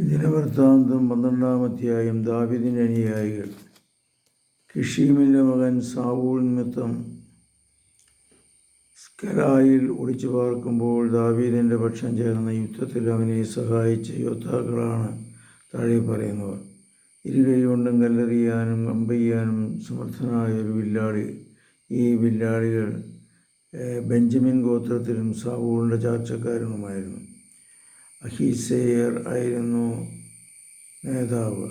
ഇതിന് വൃത്താന്തം പന്ത്രണ്ടാം അധ്യായം ദാവിദിന്റെ അനുയായികൾ. കിഷീമിന്റെ മകൻ സാവൂൾ നിമിത്തം സ്കലായിൽ ഒളിച്ചു പാർക്കുമ്പോൾ ദാവീദിന്റെ പക്ഷം ചേർന്ന യുദ്ധത്തിൽ അവനെ സഹായിച്ച യോദ്ധാക്കളാണ് താഴെ പറയുന്നവർ. ഇരുകൈകൊണ്ടും കല്ലെറിയാനും അമ്പയ്യാനും സമർത്ഥനായ ഒരു വില്ലാളി. ഈ വില്ലാളികൾ ബെഞ്ചമിൻ ഗോത്രത്തിലും സാവൂളിന്റെ ചാർച്ചക്കാരനുമായിരുന്നു. അഹീസേയർ ആയിരുന്നു നേതാവ്.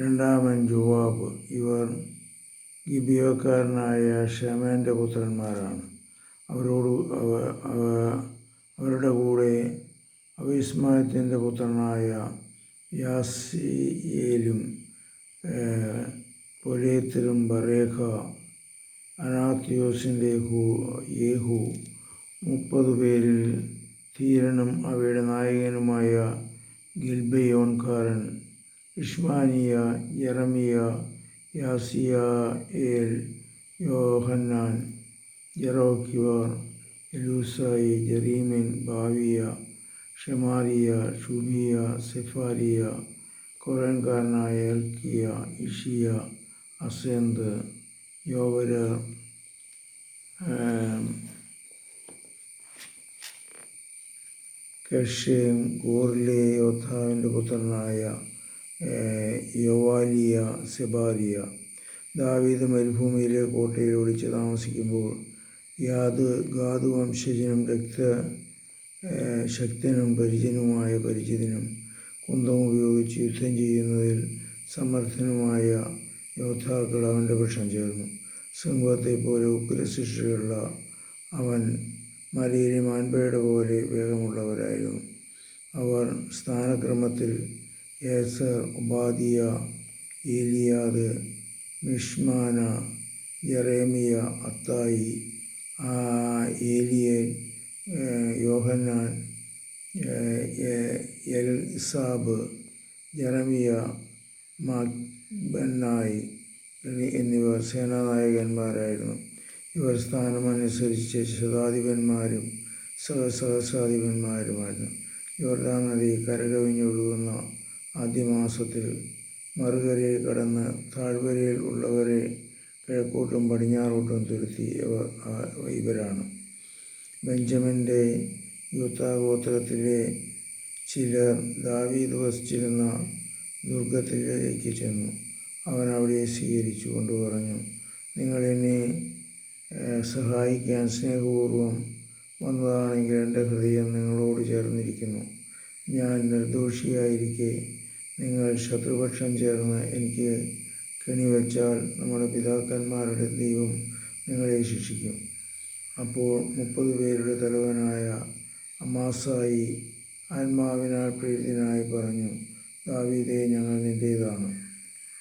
രണ്ടാമൻ ജുവാബ് ഇവർ ഗിബിയോക്കാരനായ ഷമേന്റെ പുത്രന്മാരാണ്. അവരോട് അവ അവ- അവരുടെ കൂടെ അവിസ്മയത്തിന്റെ പുത്രനായ യാസിയേലും പൊലേത്തിലും ബറേഖ അനാത്യോസിന്റെ യേഹു മുപ്പത് പേരിൽ ധീരനും അവയുടെ നായകനുമായ ഗിൽബയോൻകാരൻ ഇഷ്മാനിയ ജെറമിയ യാസിയ ഏൽ യോഹന്നാൻ ജെറോക്കിവാർ എലൂസായി ജെറീമിൻ ബാവിയ ഷെമാരിയ ഷുബിയ സെഫാരിയ കൊറൻകാരനായ എൽക്കിയ ഇഷിയ അസേന്ത് യോവര കെഷേം ഗോർലെ യോദ്ധാവിന്റെ പുത്രനായ യോവാലിയ സെബാലിയ. ദാവീദ് മരുഭൂമിയിലെ കോട്ടയിൽ ഒളിച്ച് താമസിക്കുമ്പോൾ യാത് ഗാതു വംശജനും രക്ത ശക്തനും പരിചനുമായ പരിചിതനും കുന്തം ഉപയോഗിച്ച് യുദ്ധം ചെയ്യുന്നതിൽ സമർത്ഥനുമായ യോദ്ധാക്കൾ അവന്റെ പക്ഷം ചേർന്നു. സിംഹത്തെ പോലെ ഉഗ്രശിക്ഷയുള്ള അവൻ മലയിലെ മാൻപയുടെ പോലെ വേഗമുള്ളവരായിരുന്നു. അവർ സ്ഥാനക്രമത്തിൽ Ezer Obadiah Eliab Mishmannah Jeremiah Attai Eliel Johanan Elzabad Jeremiah Machbannai എന്നിവർ സേനാനായകന്മാരായിരുന്നു. ഇവർ സ്ഥാനമനുസരിച്ച് ശതാധിപന്മാരും സഹസഹസ്രാധിപന്മാരുമായിരുന്നു. യോർദാൻ നദി കരകവിഞ്ഞൊഴുകുന്ന ആദ്യ മാസത്തിൽ മറുകരയിൽ കടന്ന് താഴ്വരയിൽ ഉള്ളവരെ കിഴക്കോട്ടും പടിഞ്ഞാറോട്ടും തുരുത്തി ഇവരാണ്. ബെഞ്ചമിന്റെ യൂത്താഗോത്രത്തിലെ ചിലർ ദാവീദ് വസിച്ചിരുന്ന ദുർഗത്തിലേക്ക് ചെന്നു. അവൻ അവിടെ സ്വീകരിച്ചു കൊണ്ട് പറഞ്ഞു ഏഹ്, സഹായിക്കാൻ സ്നേഹപൂർവം വന്നതാണെങ്കിൽ എന്റെ ഹൃദയം നിങ്ങളോട് ചേർന്നിരിക്കുന്നു. ഞാൻ നിർദോഷിയായിരിക്കെ നിങ്ങൾ ശത്രുപക്ഷം ചേർന്ന് എനിക്ക് കെണിവെച്ചാൽ നമ്മുടെ പിതാക്കന്മാരുടെ ദൈവം നിങ്ങളെ ശിക്ഷിക്കും. അപ്പോൾ മുപ്പത് പേരുടെ തലവനായ അമാസായി ആത്മാവിനാൽ പ്രീതിനായി പറഞ്ഞു ദാവീദേ ഞങ്ങൾ നിന്റേതാണ്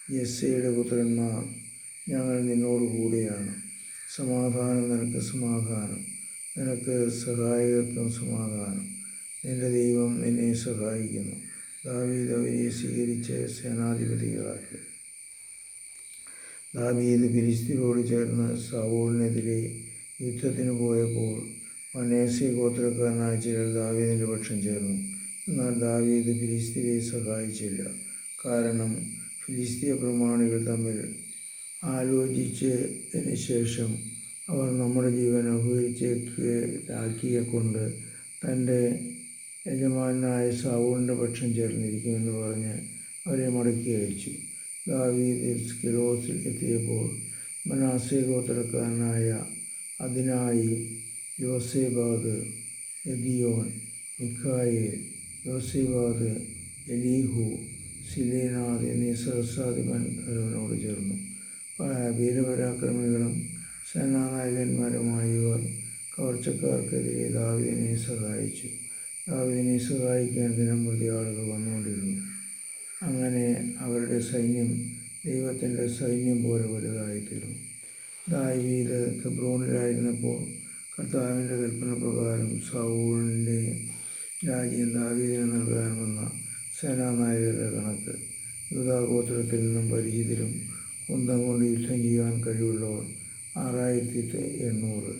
യെസ്സയുടെ പുത്രന്മാർ ഞങ്ങൾ നിന്നോട് കൂടെയാണ് സമാധാനം നിനക്ക് സമാധാനം. നിനക്ക് സഹായകത്വം സമാധാനം. നിന്റെ ദൈവം നിന്നെ സഹായിക്കുന്നു. ദാവീദ് അവരെ സ്വീകരിച്ച് സേനാധിപതികളാക്കി. ദാവീദ് ഫിലിസ്തീനോട് ചേർന്ന് സാവൂളിനെതിരെ യുദ്ധത്തിന് പോയപ്പോൾ മനേസി ഗോത്രക്കാരനായ ചിലർ ദാവീദിന്റെ പക്ഷം ചേർന്നു. എന്നാൽ ദാവീദ് ഫിലിസ്തീനെ സഹായിച്ചില്ല. കാരണം ഫിലിസ്തീയ പ്രമാണികൾ തമ്മിൽ ആലോചിച്ചതിന് ശേഷം അവർ നമ്മുടെ ജീവൻ അപഹരിച്ചേക്കാക്കിയെ കൊണ്ട് തന്റെ യജമാനായ സാവൂളിന്റെ പക്ഷം ചേർന്നിരിക്കുമെന്ന് പറഞ്ഞ് അവരെ മടക്കി അയച്ചു. ദാവീദ് എത്തിയപ്പോൾ മനാസെ ഗോത്രക്കാരനായ അതിനായി യോസേബാദ് എദിയോൻ മിഖായേൽ യോസേബാദ് എലീഹു സിലേനാദ് എന്നീ സഹസ്രാധിപൻ തലവനോട് ചേർന്നു. വീരപരാക്രമികളും സേനാനായകന്മാരുമായ ഇവർ കവർച്ചക്കാർക്കെതിരെ ദാവിദിനെ സഹായിച്ചു. ദാവിദിനെ സഹായിക്കാൻ ദിനം പ്രതി ആളുകൾ വന്നുകൊണ്ടിരുന്നു. അങ്ങനെ അവരുടെ സൈന്യം ദൈവത്തിന്റെ സൈന്യം പോലെ വലുതായിത്തീർന്നു. ദാവീദ് ഹെബ്രോണിലായിരുന്നപ്പോൾ കർത്താവിന്റെ കൽപ്പന പ്രകാരം സൗളിന്റെ രാജ്യം ദാവീദിന് വന്ന സേനാനായകരുടെ കണക്ക് യൂതാഗോത്രത്തിൽ നിന്നും പരിചിതരും കുന്തം യുദ്ധം ചെയ്യാൻ കഴിവുള്ളവർ ആറായിരത്തി എണ്ണൂറ്.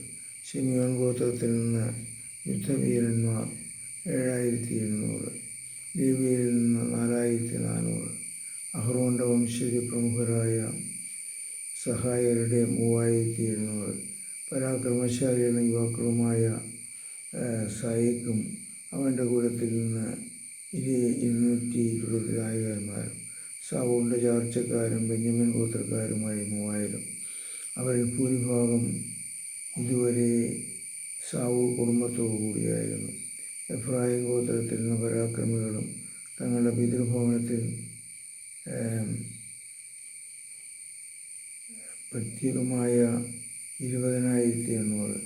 ശിമിയോൺ ഗോത്രത്തിൽ നിന്ന് യുദ്ധവീരന്മാർ ഏഴായിരത്തി എണ്ണൂറ്. ദേവിയിൽ നിന്ന് നാലായിരത്തി നാനൂറ്. അഹ്റോന്റെ വംശജ പ്രമുഖരായ സഹായരുടെ മൂവായിരത്തി എഴുന്നൂറ് പരാക്രമശാലിയുടെ യുവാക്കളുമായ സായിക്കും അവന്റെ കൂട്ടത്തിൽ നിന്ന് ഇരു ഇരുന്നൂറ്റി ഇരുപത് നായകന്മാരും സാവൂളിന്റെ ചാർച്ചക്കാരും ബെന്യമിൻ ഗോത്രക്കാരുമായി മൂവായിരം. അവരിൽ ഭൂരിഭാഗം ഇതുവരെ സാവൂൾ കുടുംബത്തോടു കൂടിയായിരുന്നു. എഫ്രായിം ഗോത്രത്തിൽ നിന്ന് പരാക്രമികളും തങ്ങളുടെ പിതൃഭവനത്തിൽ പ്രത്യേകമായ ഇരുപതിനായിരത്തി എണ്ണൂറ്.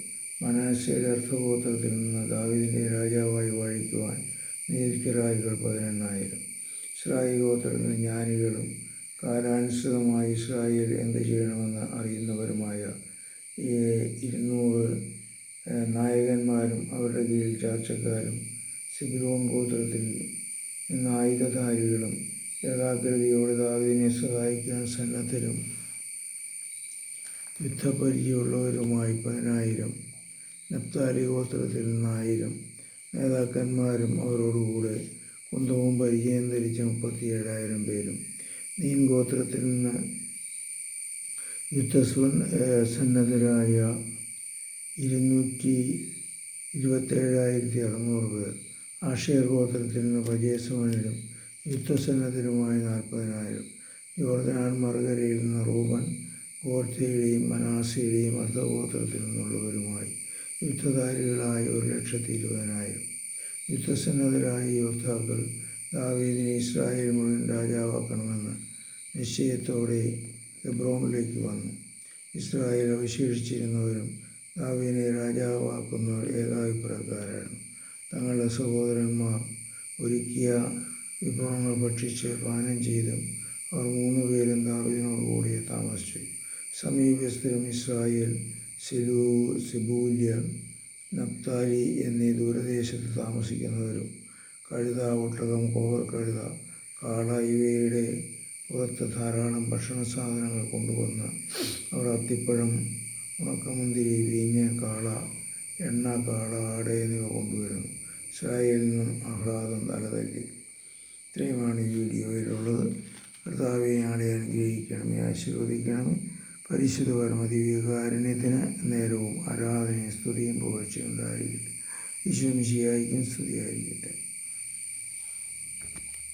മനാശയുടെ അർത്ഥഗോത്രത്തിൽ നിന്ന് ദാവിദിനെ രാജാവായി വാഴിക്കുവാൻ നീതിക്കരായികൾ പതിനെണ്ണായിരം. ഇസ്രായേൽ ഗോത്രത്തിൽ ജ്ഞാനികളും കാലാനുസൃതമായി ഇസ്രായേൽ എന്ത് ചെയ്യണമെന്ന് അറിയുന്നവരുമായ ഇരുന്നൂറ് നായകന്മാരും അവരുടെ കീഴിൽ ചാർച്ചക്കാരും സിബിലോൺ ഗോത്രത്തിൽ നിന്ന് ആയുധധാരികളും ഏകാഗ്രതയോടെ ദാവിദിനെ സഹായിക്കാൻ സന്നദ്ധരും യുദ്ധപരിചയമുള്ളവരുമായി പതിനായിരം നപ്താലി ഗോത്രത്തിൽ നിന്ന് ആയിരം നേതാക്കന്മാരും അവരോടുകൂടെ കുന്തവും പരിചയം ധരിച്ച മുപ്പത്തി ഏഴായിരം പേരും. നീൻ ഗോത്രത്തിൽ നിന്ന് യുദ്ധസന്നദ്ധരായ ഇരുന്നൂറ്റി ഇരുപത്തേഴായിരത്തി അറുന്നൂറ് പേർ. ആഷേർ ഗോത്രത്തിൽ നിന്ന് പജയസമനരും യുദ്ധസന്നദ്ധരുമായി നാൽപ്പതിനായിരം. ജോർദാൻ മറുകരയിൽ നിന്ന് റൂബൻ ഗോർത്തയുടെയും മനാസയുടെയും അർദ്ധഗോത്രത്തിൽ നിന്നുള്ളവരുമായി യുദ്ധധാരികളായ ഒരു ലക്ഷത്തി ഇരുപതിനായിരം. യുദ്ധസന്നദ്ധരായ യോദ്ധാക്കൾ ദാവീദിനെ ഇസ്രായേൽ മുഴുവൻ രാജാവാക്കണമെന്ന് നിശ്ചയത്തോടെ എബ്രോമിലേക്ക് വന്നു. ഇസ്രായേൽ അവശേഷിച്ചിരുന്നവരും ദാവീദിനെ രാജാവാക്കുന്നവർ ഏകാഭിപ്രായക്കാരാണ്. തങ്ങളുടെ സഹോദരന്മാർ ഒരുക്കിയ വിഭവങ്ങൾ ഭക്ഷിച്ച് പാനം ചെയ്തും അവർ മൂന്ന് പേരും ദാവീദിനോടുകൂടി താമസിച്ചു. സമീപസ്ഥരും ഇസ്രായേൽ സിലൂ സിബൂല്യർ നപ്താലി എന്നീ ദൂരദേശത്ത് താമസിക്കുന്നവരും കഴുത ഒട്ടകം കോവർ കഴുത കാള ഇവയുടെ പുറത്ത് ധാരാളം ഭക്ഷണ സാധനങ്ങൾ കൊണ്ടുവന്ന് അവർ അത്തിപ്പഴം ഉണക്കമുന്തിരി വീഞ്ഞ് കാള എണ്ണ കാള ആട എന്നിവ കൊണ്ടുവരുന്നു. ഇസ്രായേലിൽ നിന്നും ആഹ്ലാദം തലതല്ലി. ഇത്രയുമാണ് ഈ വീഡിയോയിലുള്ളത്. കർത്താവിനെ ആളെ അനുഗ്രഹിക്കണമേ ആശീർവദിക്കണമേ. പരിശുദ്ധ പരമദിവ്യകാരുണ്യത്തിന് നേരവും ആരാധനയും സ്തുതിയും പുകഴ്ചയും ഉണ്ടായിരിക്കട്ടെ. വിശ്വമിശിയായിരിക്കും ശിയായിരിക്കും സ്തുതിയായിരിക്കട്ടെ.